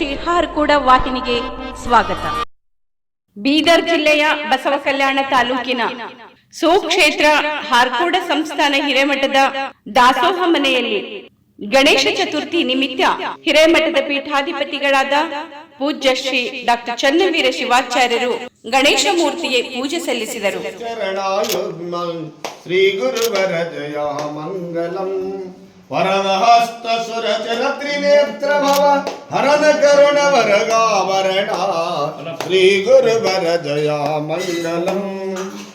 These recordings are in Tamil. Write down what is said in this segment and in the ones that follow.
ಶ್ರೀ ಕೂಡ ವಾಹಿನಿಗೆ ಸ್ವಾಗತ. ಬೀದರ್ ಜಿಲ್ಲೆಯ ಬಸವ ಕಲ್ಯಾಣ ತಾಲೂಕಿನ ಸುಕ್ಷೇತ್ರ ಹಾರ್ಕೋಡ ಸಂಸ್ಥಾನ ಹಿರೇಮಠದ ದಾಸೋಹ ಮನೆಯಲ್ಲಿ ಗಣೇಶ ಚತುರ್ಥಿ ನಿಮಿತ್ತ ಹಿರೇಮಠದ ಪೀಠಾಧಿಪತಿಗಳಾದ ಪೂಜ್ಯ ಶ್ರೀ ಡಾಕ್ಟರ್ ಚನ್ನವೀರ ಶಿವಾಚಾರ್ಯರು ಗಣೇಶ ಮೂರ್ತಿಗೆ ಪೂಜೆ ಸಲ್ಲಿಸಿದರು. वरदहस्तसुरचरत्रिनेत्रभव हरद करुण वरगावरणा श्रीगुरुवर जया मङ्गलम्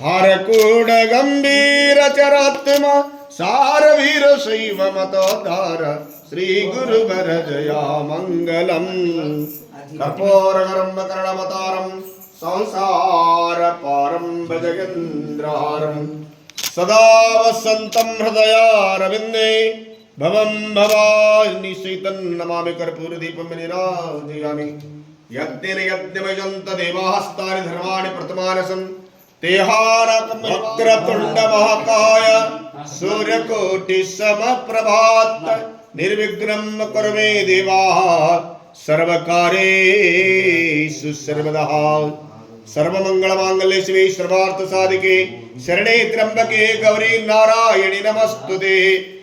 हरकूड गम्भीरचरात्मा सारवीर शैव मतोद्धार श्रीगुरुवर जया मङ्गलम् कर्पोरकरम्बकरणवतारम् संसारपारं भजगेन्द्रहारम् सदा वसन्तं हृदयारविन्दे பவம் பவாநிசைதன் நமாமி கற்பூர தீபம் நிராஜயாமி யக்தின யக்திமயந்த தேவாஸ்தானி தர்மாணி பிரதமானசம் தேஹாரகம் வக்ரதுண்ட மகாகாய சூரியகோட்டி சமபிரபாத் நிர்விக்னம் குருமே தேவாः सर्वकारेषु सर्वदः। सर्वमङ्गलमाङ्गल्ये शिवे सर्वार्थसाधिके शरणे त्र्यम्बके गौरी नारायणि नमस्तुते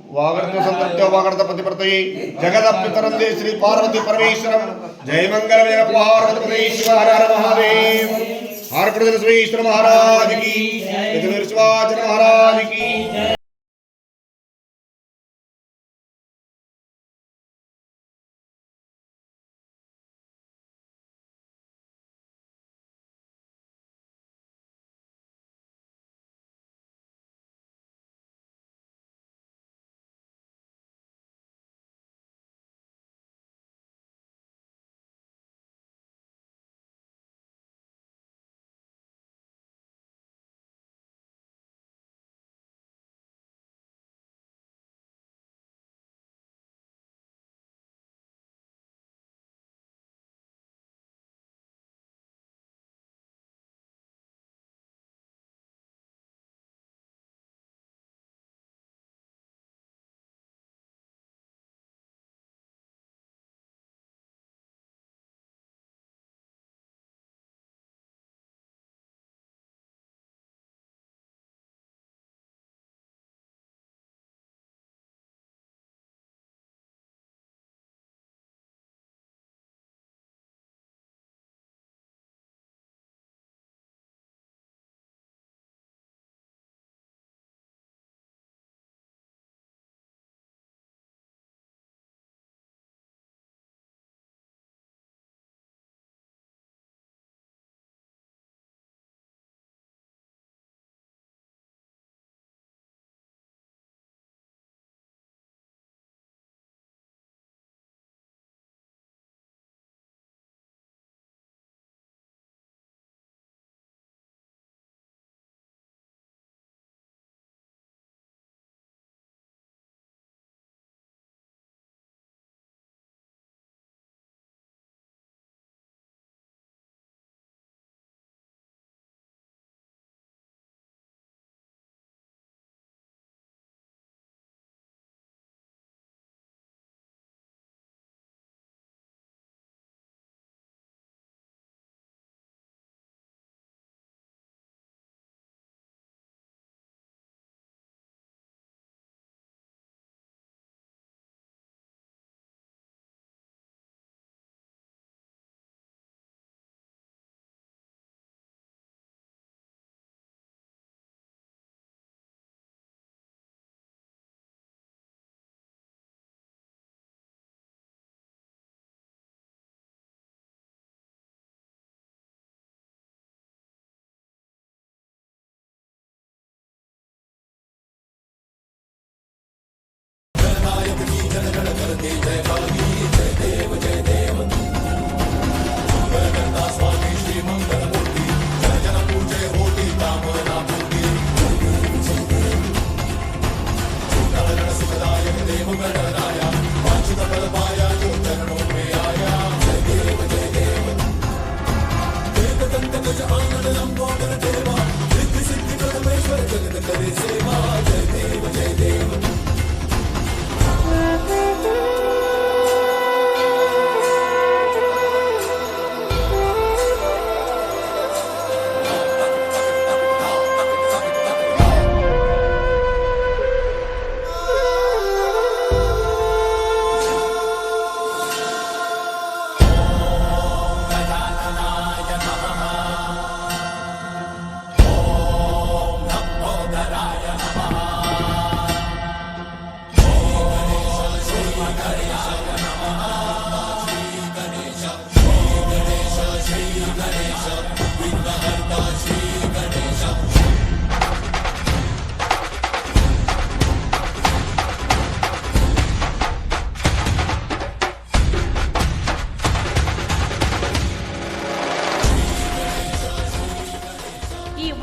వాగడత సంతృప్త వాగడత పతిపర్తయి జగద పితరందే శ్రీ పార్వతి పరమేశ్వరం. జయ మంగళ పార్వతి పరమేశ్వర హర మహాదేవ్. హర కృష్ణ శ్రీ మహారాజ్ की Anywhere.